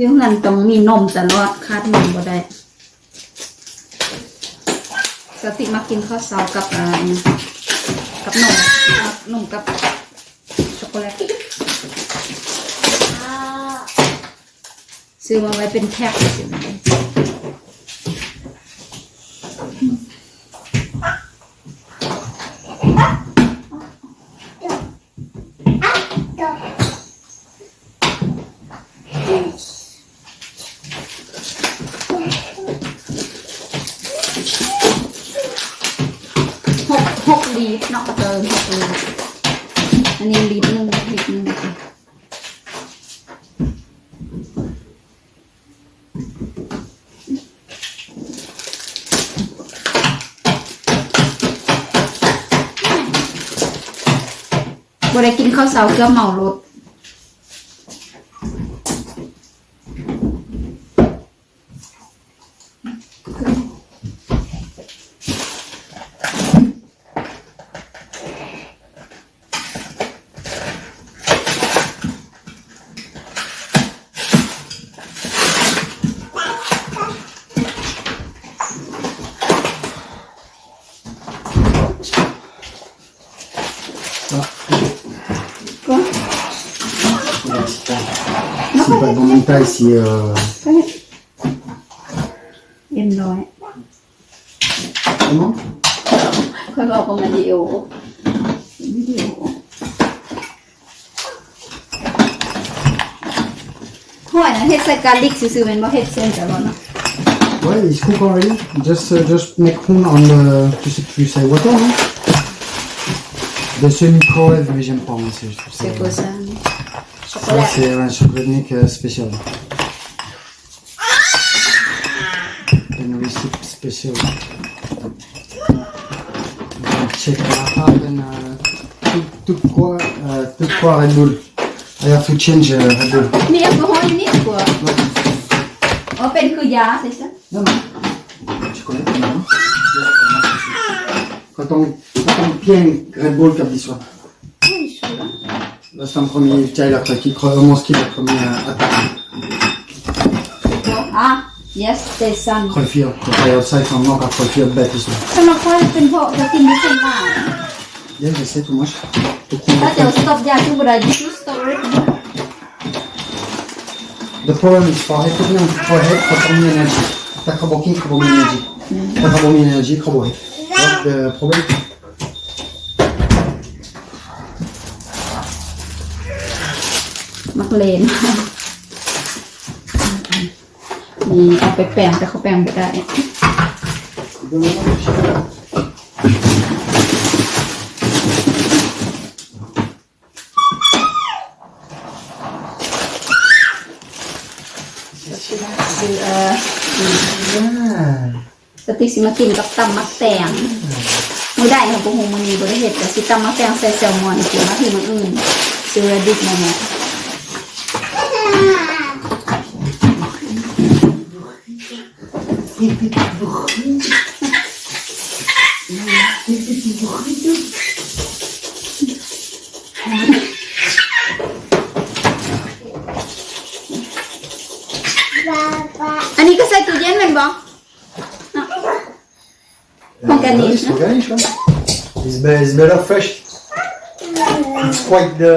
เรื่องนั้นต้องมีนมตลอดขาดนมบ่ได้สติมากินข้าวเช้ากับอ่ากับนมกับนมกับช็อกโกแลตซื้อมาไว้เป็นแพ็คสิมาห ลีฟเนาะเติมหกลีฟอันนี้ลีฟหนึ่งลีฟหนึ่งบริกินข้าวเสาเกลือเหมารถ C'est pas dans mon taille si. Euh... เอ็นร้อย Comment ค่อยบอกว่ามันวิดีโอวิดีโอห้อยนะเฮ็ดใส่กาลิกซื่อๆเป็นบ่เฮ็ดเส้นแต่ว่าเนาะ Ouais, il se coupe already. Just, uh, just make room on the. Tu sais, tu sais water, non De semi-microwave, mais j'aime pas, moi, c'est. je trouve เซโก ça- ซันช็อกโก Ça, แลต c'est un chocolatnik euh, spécial. Une recette spéciale. Check and uh, tout, tout quoi, uh, tout quoi Red Bull. I have to change uh, Red Bull. มีแอลกอฮอล์นิดกว่าอ๋อเป็นคือยาใช่ไหม Non, non. Tu connais pas, non Quand on, quand on bien Red Bull comme dit soit. ไม่ชัวร์ Là, c'est un premier taille après qui commence qui le premier euh, attaque. อะ yes เตซัน Trollfier. Quand il y a ça, il faut un manque à Trollfier bête ici. สำหรับค่อยเป็นเพราะจะกินไม่เป็นบ้า Bien, je sais, tout moi. ถ้าเดี๋ยวสต็อปยาทุกเวลายูสต็อปเลย The problem is for head to be on for head for some energy. Ta kabokin kabomi energy. Ta kabomi energy kabohi. That's the problem. มักเลนนี่เอาไปแปลงแต่เขาแปลงไม่ได้คือเออ Yeah. สติสิมากินกับตำมักแตงมือได้ของปุงมันมีบริเห็ดกับสิตำมักแตงใส่แซลมอนกินมาที่มันอื่นซื้อดิบมาเนี่ย อันนี้ก็ใส่ตู้เย็นแมันบ่เนาะ Organisch, It's organic, huh? It's, be- it's better fresh. It's quite the.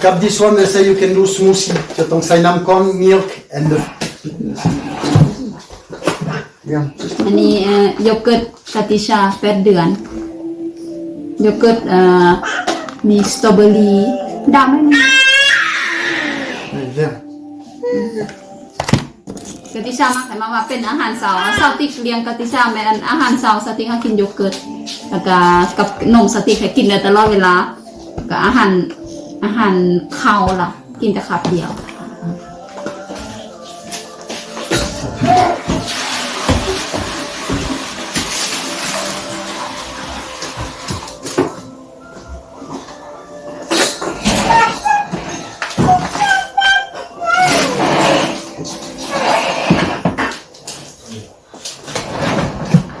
Cap this one, they say you can do smoothie. So, donc, say nam corn, milk, and the. Yeah. อันนี้เอ่อโยเกิร์ตกติชาแปดเดือนโยเกิร์ตเอ่อมีสตรอเบอรี่ดำไหมมี Vert. กติชามาขายมาว่าเป็นอาหารเสาร์เสาร์ติ๊กเลี้ยงกติชาแม่นอาหารเสาร์สติ๊กให้กินโยเกิร์ตแล้วก็กับนมสติ๊กให้กินได้ตลอดเวลาก็อาหารอาหารข้าวล่ะ กินแต่ขับเดียว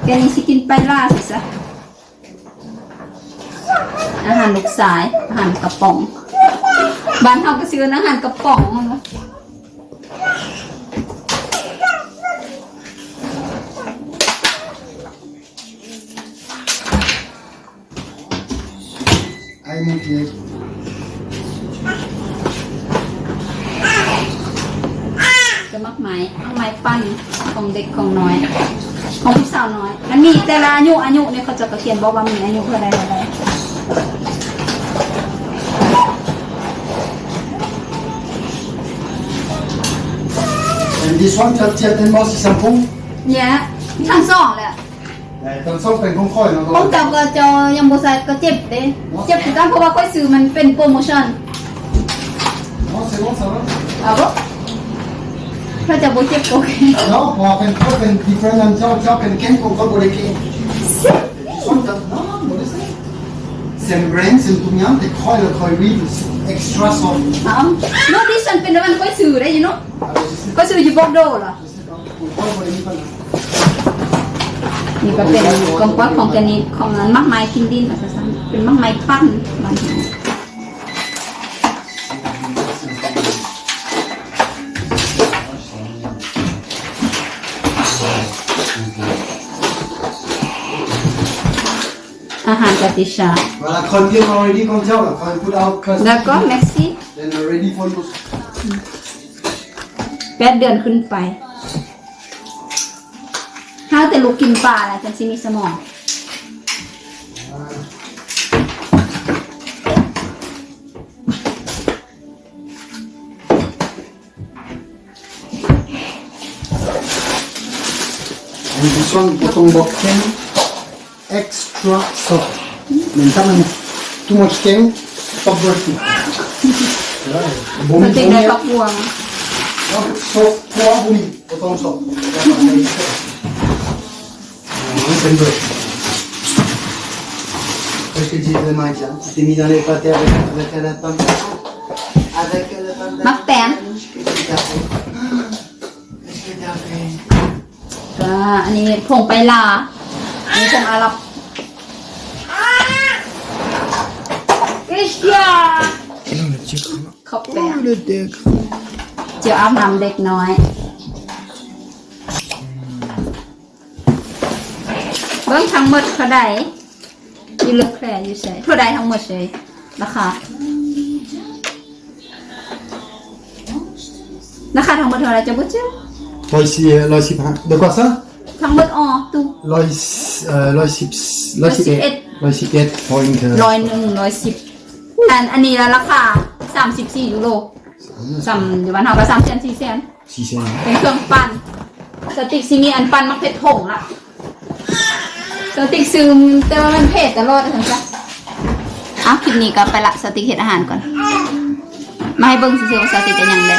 กนี่สิกินไปล่าสิซะอาหารลูกสาย อาหารกระป๋อง บ้านเฮาก็ซื้ออาหารกระป๋องมันวะไอ้มุกเล็กจะมักไหมมักไม้ปั้นของเด็กของน้อย ของผู้สาวน้อย มันมีแต่ละอายุอายุเนี่ยเขาจะกระเขียนบอกว่ามีอายุเท่าใดเท่าใด And this one, tu as tellement si ça me fond. เนี่ยทั้งสองแหละ Comme ça, on fait un contrôle. ของเจ้าก็เจอยังบ่ใส่ก็เจ็บเด้เจ็บคือกันเพราะว่าค่อยซื้อมันเป็นโปรโมชั่น Non, c'est bon, ça va. เอาบ่ ถ้าจะบ่เจ็บก็โอเค Non, pour en faire une fois, une différente en disant, tiens, une ken pour pas pour les clés. This one, t'as- non, non, non, laisse-le. C'est un grain, c'est une toumiante, et croix, le croix huile, c'est extra soft. เอาโน้ตที่ฉันเป็นวันค่อยซื้อได้อยู่เนาะ Ah, bah, je sais ค่อยซื้ออยู่บอกโดล่ะ Je sais pas. Pour croix, on va les mettre là. นี่ก็เป็นกองป๊อดของกันนี้ของนั้นมากมายกินดินอาจจะสั่นเป็นมากมายปั้นบางที อาหารกติชา Voilà, croix bien already, comme ça, on va faire un pull out class. แล้วก็ merci Then we're ready for you. แปดเดือนขึ้นไปห้าวแต่ลูกกินปลาแหละจังสิมีสมอง And this one, cotton bokken, extra soft. Mais pas même too much ken, stop working. Bon, มัน bon, ติดใน bon, ปักบวง soft, trois bouillis, autant soft. C'est une bonne. Qu'est-ce que tu dis de Mike, hein Tu t'es mis dans les pâtés avec, avec la pomme Avec la pomme มักแตน Qu'est-ce que t'as fait Qu'est-ce que t'as fait ก็อันนี้ผงไปลา อันนี้ผงอาหรับคริสเตียเขาแปะ le deck เจียวอาบน้ำเด็กน้อยเบิ้งทั้งหมดเท่าใดอยู่เลือกแคลอยู่ใช่เท่าใดทั้งหมดเลยราคาราคาทั้งหมดเท่าไหรจะบ่เจ้า Là ici, euh, là ici, hein. de quoi ça ทั้งหมดอ๋อตู้ Là ici, euh, là ici, là ici, Là, ici, eight. là ici, eight point, euh, ร้อยหนึ่งร้อยสิบอันอันนี้ละราคาสามสิบสี่ยูโรสามอยู่บ้านเราก็สามแสนสี่แสน si c'est un. เป็นเครื่องปั้นสติกซีมีอันปั้นมักเพชรผงละสติกซึมแต่ว่ามันเผ็ดตลอดนะจ๊ะอ้าวคลิปนี้ก็ไปละสติกเห็ดอาหารก่อน มาให้เบิ้งซิๆว่าสติกเป็นยังไง